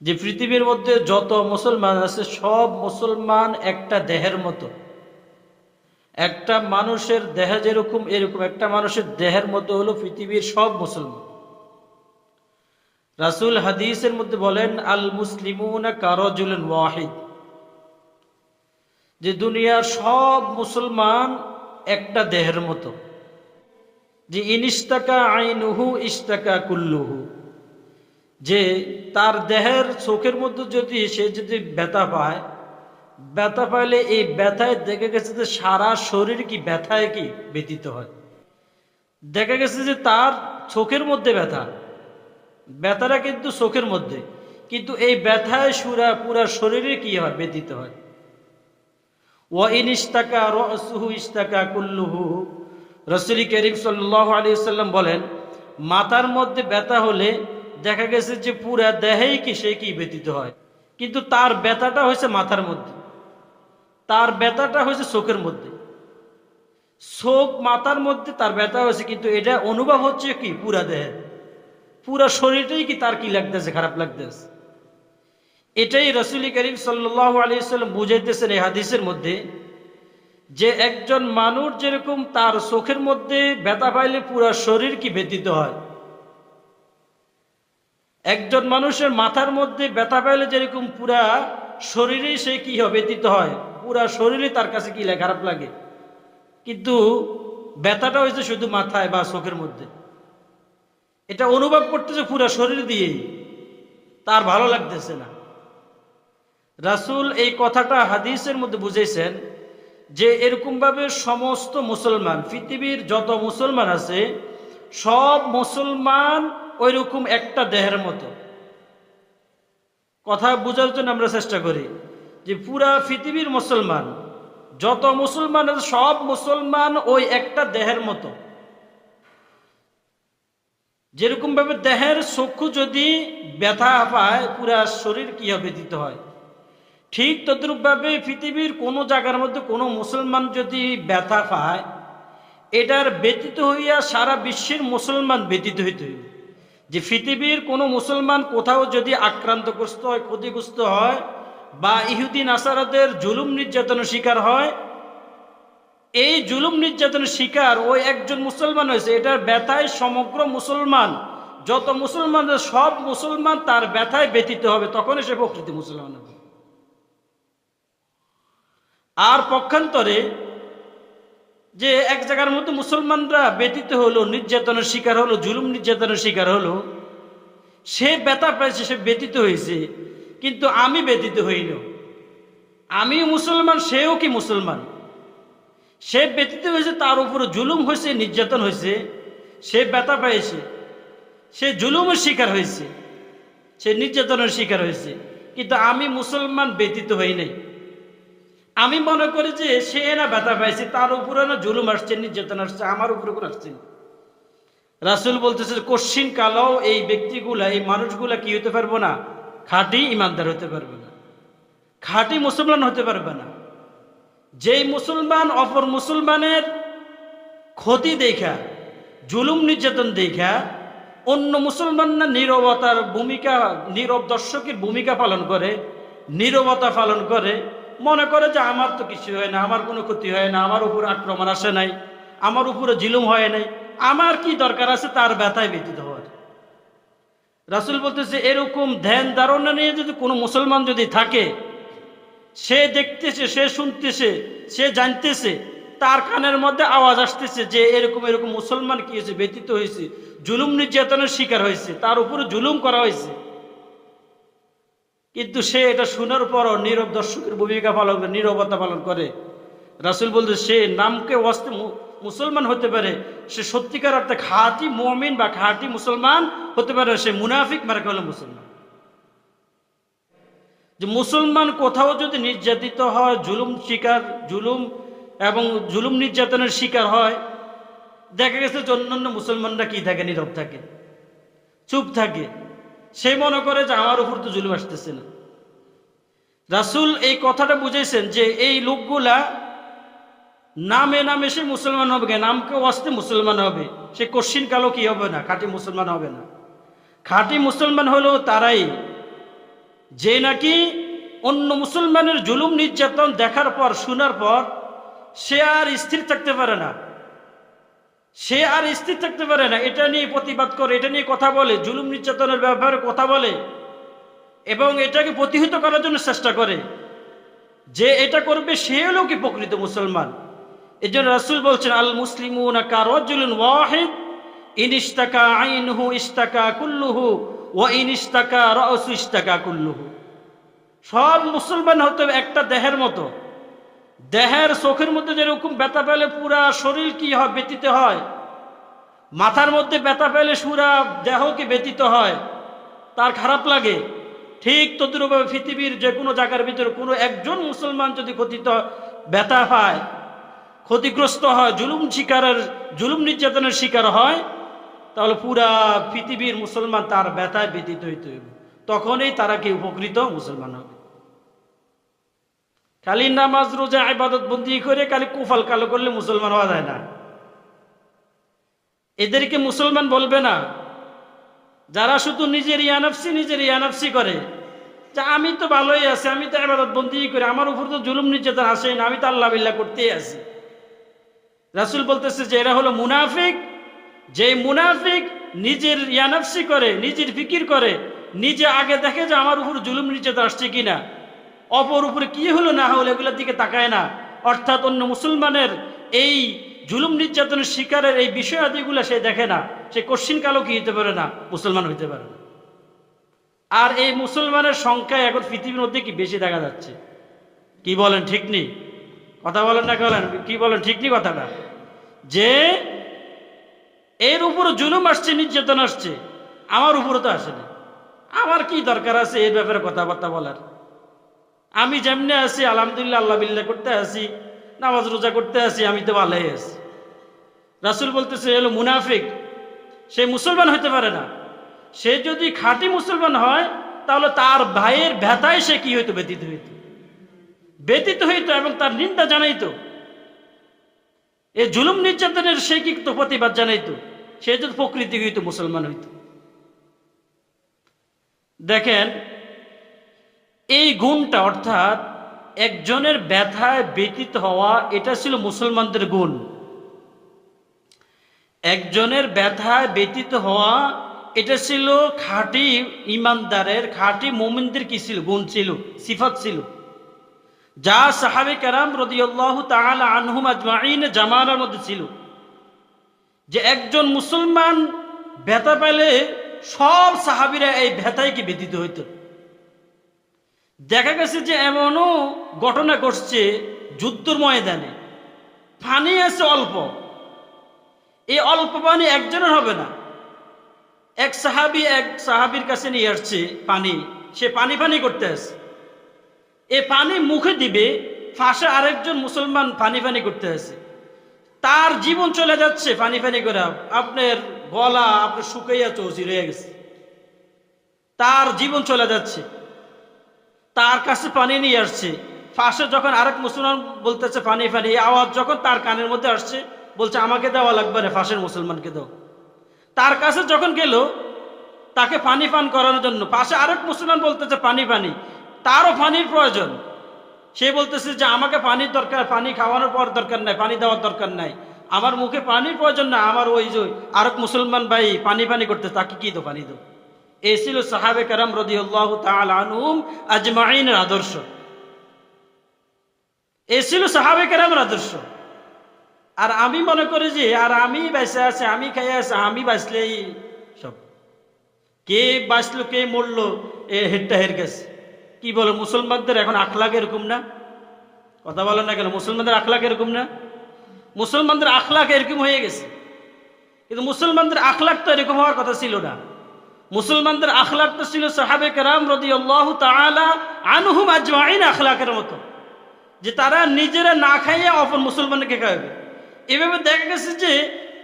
যে পৃথিবীর মধ্যে যত মুসলমান আছে, সব মুসলমান একটা দেহের মতো। একটা মানুষের দেহ যেরকম, এরকম একটা মানুষের দেহের মতো হলো পৃথিবীর সব মুসলমান। রাসুল হাদিসের মধ্যে বলেন, আল মুসলিমুনা কারজুলেন ওয়াহিদ। যে দুনিয়ার সব মুসলমান একটা দেহের মতো। যে ইনিস্তাকা আইনুহু ইস্তাকা কুল্লুহু। যে তার দেহের চোখের মধ্যে যদি সে যদি ব্যথা পায়, ব্যথা পাইলে এই ব্যথায় দেখে গেছে যে সারা শরীর কি ব্যথায় কি ব্যতীত হয়। দেখা গেছে যে তার চোখের মধ্যে ব্যথা, ব্যথাটা কিন্তু চোখের মধ্যে, কিন্তু এই ব্যথায় সুরা পুরা শরীরে কি হয়, ব্যতীত হয়। ও ইন ইস্তাকা রসুহু ইস্তাকা কুল্লুহু। রসুল করিম সাল্লাহ আলী সাল্লাম বলেন, মাথার মধ্যে ব্যথা হলে দেখা গেছে যে পুরা দেহেই কি সে কি ব্যতীত হয়। কিন্তু তার ব্যথাটা হয়েছে মাথার মধ্যে। তার ব্যথাটা হয়েছে চোখের মধ্যে। চোখ মাথার মধ্যে তার ব্যথা হয়েছে, কিন্তু এটা অনুভব হচ্ছে কি? পুরা দেহে। পুরা শরীরটাই কি তার কি লাগতেছে, খারাপ লাগতেছে? এটাই রসুল করিম সাল্লাহ বুঝাইতেছেন এই হাদিসের মধ্যে যে একজন মানুষ যেরকম তার চোখের মধ্যে ব্যথা পাইলে পুরা শরীর কি ব্যতীত হয়। একজন মানুষের মাথার মধ্যে ব্যথা পাইলে যেরকম পুরা শরীরে সে কি হয়, ব্যতীত হয়। পুরা শরীরে তার কাছে কি লাগে? খারাপ লাগে। কিন্তু ব্যথাটা হয়েছে শুধু মাথায় বা চোখের মধ্যে। এটা অনুভব করতেছে পুরা শরীর দিয়েই। তার ভালো লাগতেছে না। রাসুল এই কথাটা হাদিসের মধ্যে বুঝেছেন যে এরকমভাবে সমস্ত মুসলমান, পৃথিবীর যত মুসলমান আছে, সব মুসলমান ওই রকম একটা দেহের মতো। কথা বোঝার জন্য আমরা চেষ্টা করি যে পুরা পৃথিবীর মুসলমান, যত মুসলমান সব মুসলমান ওই একটা দেহের মতো। যেরকম ভাবে দেহের চক্ষু যদি ব্যথা পায়, পুরা শরীর কি দিতে হয়। ঠিক তদ্রূপভাবে পৃথিবীর কোনো জায়গার মধ্যে কোনো মুসলমান যদি ব্যথা পায়, এটার ব্যতীত হইয়া সারা বিশ্বের মুসলমান ব্যতীত হইতে হইবে। যে পৃথিবীর কোনো মুসলমান কোথাও যদি আক্রান্তগ্রস্ত হয়, ক্ষতিগ্রস্ত হয় বা ইহুদিন আসারাদের জুলুম নির্যাতনের শিকার হয়, এই জুলুম নির্যাতনের শিকার ওই একজন মুসলমান হয়েছে। এটার ব্যথায় সমগ্র মুসলমান, যত মুসলমান, সব মুসলমান তার ব্যথায় ব্যতীত হবে তখন সে প্রকৃতি মুসলমান হবে। আর পক্ষান্তরে যে এক জায়গার মতো মুসলমানরা ব্যতীত হলো, নির্যাতনের শিকার হলো, জুলুম নির্যাতনের শিকার হলো, সে ব্যথা পেয়েছে, সে ব্যতীত হয়েছে, কিন্তু আমি ব্যতীত হইল আমি মুসলমান, সেও কি মুসলমান? সে ব্যতীত হয়েছে, তার উপরে জুলুম হয়েছে, নির্যাতন হয়েছে, সে ব্যথা পেয়েছে, সে জুলুমের শিকার হয়েছে, সে নির্যাতনের শিকার হয়েছে, কিন্তু আমি মুসলমান ব্যতীত হই নাই। আমি মনে করি যে সে না ব্যথা পাইছে, তার উপরে না জুলুম আসছে, নির্যাতন আসছে, আমার উপরে কোনো আসছে। রাসুল বলতেছে কশ্চিন কালাও এই ব্যক্তিগুলা, এই মানুষগুলা কি হতে পারব না? খাঁটি ইমানদার হতে পারবে না। খাঁটি মুসলমান হতে পারবে না। যেই মুসলমান অপর মুসলমানের ক্ষতি দেখা, জুলুম নির্যাতন দেখা, অন্য মুসলমান না নীরবতার ভূমিকা, নীরব দর্শকের ভূমিকা পালন করে, নীরবতা পালন করে মনে করে যে আমার তো কিছু হয় না, আমার কোনো ক্ষতি হয় না, আমার উপর আক্রমণ আসে নাই, আমার উপরে জিলুম হয় নাই, আমার কি দরকার আছে তার ব্যথায় ব্যতীত হওয়ার? রাসুল বলতেছে, এরকম ধ্যান ধারণা নিয়ে যদি কোনো মুসলমান যদি থাকে, সে দেখতেছে, সে শুনতেছে, সে জানতেছে, তার কানের মধ্যে আওয়াজ আসতেছে যে এরকম এরকম মুসলমান কি হয়েছে ব্যতীত হয়েছে, জুলুম নির্যাতনের শিকার হয়েছে, তার উপরে জুলুম করা হয়েছে। কিন্তু সে এটা শোনার পরও নীরব দর্শকের ভূমিকা পালন করে, নীরবতা পালন করে। রাসুল বলতে সে নামকে অস্তে মুসলমান হতে পারে, সে সত্যিকার অর্থে খাঁটি মমিন বা খাঁটি মুসলমান হতে পারে, সে মুনাফিক মার্কা হলো মুসলমান। যে মুসলমান কোথাও যদি নির্যাতিত হয়, জুলুম শিকার, জুলুম এবং জুলুম নির্যাতনের শিকার হয়, দেখা গেছে যে অন্যান্য মুসলমানরা কি থাকে? নীরব থাকে, চুপ থাকে। সে মনে করে যে আমার উপর তো জুলুম আসতেছে না। রাসুল এই কথাটা বুঝেছেন যে এই লোকগুলা নামে নামে সে মুসলমান হবে, নামকে অস্তে মুসলমান হবে। সে কশ্চিন কালো কি হবে না? খাঁটি মুসলমান হবে না। খাঁটি মুসলমান হলেও তারাই যে নাকি অন্য মুসলমানের জুলুম নির্যাতন দেখার পর, শোনার পর সে আর স্থির থাকতে পারে না। সে আর স্থির থাকতে পারে না, এটা নিয়ে প্রতিবাদ করে, এটা নিয়ে কথা বলে, জুলুম নির্যাতনের ব্যাপারে কথা বলে, এবং এটাকে প্রতিহত করার জন্য চেষ্টা করে। যে এটা করবে সে হলো কি প্রকৃত মুসলমান। এই জন্য রাসুল বলছেন, আল কারজুলুন ওয়াহিদ কুল্লুহু সব মুসলমান হতে একটা দেহের মতো। দেহের চোখের মধ্যে যেরকম ব্যথা পেলে পুরা শরীর কি হয় ব্যতীত হয়, মাথার মধ্যে ব্যথা পেলে সুরা দেহকে ব্যতীত হয়, তার খারাপ লাগে। ঠিক তদ্রুপভাবে পৃথিবীর যে কোনো জায়গার ভিতরে কোনো একজন মুসলমান যদি ক্ষতিত ব্যথা পায়, ক্ষতিগ্রস্ত হয়, জুলুম শিকারের, জুলুম নির্যাতনের শিকার হয়, তাহলে পুরা পৃথিবীর মুসলমান তার ব্যথায় ব্যতীত হইতে তখনই তারা কি উপকৃত? মুসলমান হবে। খালি নামাজ, রোজা আবাদত বন্দি করে খালি কুফাল কালো করলে মুসলমান হওয়া যায় না। এদেরকে মুসলমান বলবে না। যারা শুধু নিজের ইয়ানাফসি নিজের ইয়ানাফসি করে যে আমি তো ভালোই আছি, আমি তো আবাদত বন্দি করি, আমার উপর তো জুলুম নির্যাতন আসে না, আমি তো আল্লাহ বিল্লাহ করতেই আছি। রাসুল বলতেছে যে এরা হলো মুনাফিক। যে মুনাফিক নিজের ইয়ানাফসি করে, নিজের ফিকির করে, নিজে আগে দেখে যে আমার উপর জুলুম নির্যাতন আসছে কিনা। অপর উপরে কি হলো না হলো এগুলোর দিকে তাকায় না। অর্থাৎ অন্য মুসলমানের এই জুলুম নির্যাতনের শিকারের এই বিষয়াদিগুলো সে দেখে না। সে কশ্চিন কালো কি হইতে পারে না? মুসলমান হইতে পারে না। আর এই মুসলমানের সংখ্যা এখন পৃথিবীর মধ্যে কি বেশি দেখা যাচ্ছে? কি বলেন, ঠিক নেই কথা বলেন না বলেন কি বলেন, ঠিক নেই কথাটা? যে এর উপর জুলুম আসছে, নির্যাতন আসছে, আমার উপরে তো আসেনি আমার কি দরকার আছে এর ব্যাপারে কথাবার্তা বলার? আমি যেমনি আছি, আলহামদুলিল্লাহ আল্লাহ বিল্লাহ করতে আসি নামাজ রোজা করতে আসি আমি তো ভালোই আছি। রাসুল বলতেছে এলো মুনাফিক, সে মুসলমান হতে পারে না। সে যদি খাঁটি মুসলমান হয়, তাহলে তার ভাইয়ের ব্যথায় সে কি হইতো, ব্যতীত হইত? ব্যতীত হইতো এবং তার নিন্দা জানাইতো। এ জুলুম নির্যাতনের সে কি তো প্রতিবাদ জানাইতো? সে যদি প্রকৃতি হইতো, মুসলমান হইত। দেখেন এই গুণটা অর্থাৎ একজনের ব্যথায় ব্যতীত হওয়া, এটা ছিল মুসলমানদের গুণ। একজনের ব্যথায় ব্যতীত হওয়া, এটা ছিল খাঁটি ইমানদারের, খাঁটি মোমিনদের কি ছিল? গুণ ছিল, সিফত ছিল। যা সাহাবে কারাম রদিয়াল্লাহ তাআলা আনহুম আজমাইন জামানার মধ্যে ছিল। যে একজন মুসলমান ব্যথা পেলে সব সাহাবিরা এই ব্যথায় কি ব্যতীত হইতো? দেখা গেছে যে এমনও ঘটনা ঘটছে যুদ্ধর ময়দানে। পানি আছে অল্প। এই অল্প পানি একজনের হবে না। এক সাহাবি এক সাহাবির কাছে নিয়ে আসছে পানি। সে পানি পানি করতে আসে। এ পানি মুখে দিবে ফাঁসে আরেকজন মুসলমান পানি পানি করতে আসে। তার জীবন চলে যাচ্ছে পানি পানি করে। আপনার গলা আপনার শুকাইয়া চৌচি রয়ে গেছে। তার জীবন চলে যাচ্ছে। তার কাছে পানি নিয়ে আসছে। ফাঁসে যখন আরেক মুসলমান বলতেছে, পানি এই আওয়াজ যখন তার কানের মধ্যে আসছে, বলছে, আমাকে দেওয়া লাগবে না ফাঁসের মুসলমানকে দাও। তার কাছে যখন গেল, তাকে পানি পান করানোর জন্য, পাশে আরেক মুসলমান বলতেছে, পানি পানি, তারও পানির প্রয়োজন। সে বলতেছে যে, আমাকে পানির দরকার, পানি খাওয়ানোর পর দরকার নাই, পানি দেওয়ার দরকার নাই। আমার মুখে পানির প্রয়োজন না, আমার ওই যে আরেক মুসলমান ভাই পানি পানি করতে তাকে কি দো পানি দো এই ছিল সাহাবে কারাম রদিউল্লাহ আনহুম আজমাইনের আদর্শ। এ ছিল সাহাবে কারামের আদর্শ। আর আমি মনে করি যে, আর আমি বেঁচে আছে, আমি খাই আছে, আমি বাঁচলেই সব। কে বাঁচলো কে মরলো, এ হেডটা হের গেছে। কি বলো, মুসলমানদের এখন আখলাক এরকম না? কথা বলেন না কেন, মুসলমানদের আখলাক এরকম না? মুসলমানদের আখলাক এরকম হয়ে গেছে। কিন্তু মুসলমানদের আখলাক তো এরকম হওয়ার কথা ছিল না। মুসলমানদের আখলাক তো ছিল সাহাবে কেরাম রদি আল্লাহ তালা আনহুম আজমাইন আখলাকের মতো। যে তারা নিজেরা না খাইয়ে অপর মুসলমানকে খাওয়াবে। এভাবে দেখা গেছে যে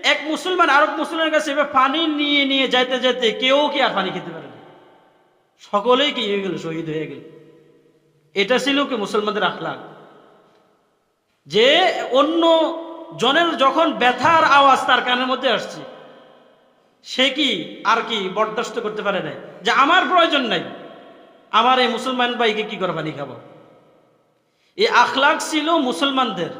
এক মুসলমান আরব মুসলমানের কাছে এভাবে পানি নিয়ে নিয়ে যাইতে যাইতে কেউ কি আর পানি খেতে পারে সকলেই কি হয়ে গেল, শহীদ হয়ে গেল। এটা ছিল কি মুসলমানদের আখলাক। যে অন্য জনের যখন ব্যথার আওয়াজ তার কানের মধ্যে আসছে সে কি আর কি বরদাস্ত করতে পারে না যে আমার প্রয়োজন নাই, আমার এই মুসলমান ভাইকে কি করে পানি খাব? এই আখলাক ছিল মুসলমানদের।